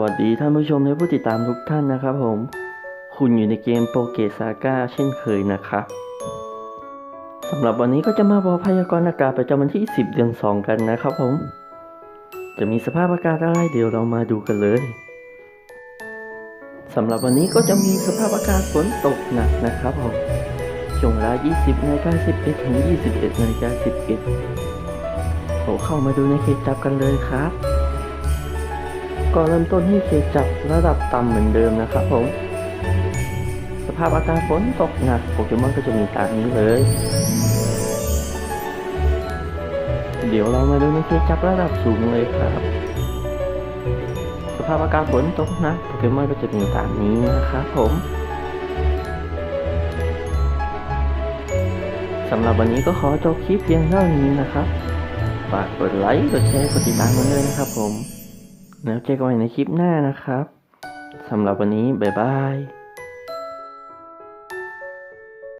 วัสดีท่านผู้ชมและผู้ติดตามทุกท่านนะครับผม คุณอยู่ในเกมโปเกซาก้าเช่นเคยนะครับสำหรับวันนี้ก็จะมาบอกพยากรณ์อากาศประจำวันที่ 10 เดือน 2 กันนะครับผม จะมีสภาพอากาศอะไรเดี๋ยวเรามาดูกันเลยสำหรับวันนี้ก็จะมีสภาพอากาศฝนตกหนักนะครับผมช่วงเวลา 20นาฬิกา11ถึง 21นาฬิกา11ผมเข้ามาดูในเขตจับกันเลยครับ ก็เริ่มต้นที่เขตจับระดับต่ำเหมือนเดิมนะครับผม สภาพอากาศฝนตกหนักโปเกมอนก็จะมีตามนี้เลย เดี๋ยวเรามาดูในเขตจับระดับสูงเลยครับ สภาพอากาศฝนตกหนักโปเกมอนก็จะมีตามนี้นะครับผมสำหรับวันนี้ก็ขอจบคลิปเพียงเท่านี้นะครับ ฝากกดไลค์ กดแชร์ กดติดตามกันด้วยนะครับผม แล้วเจอกันใหม่ในคลิปหน้านะครับสำหรับวันนี้ บ๊ายบาย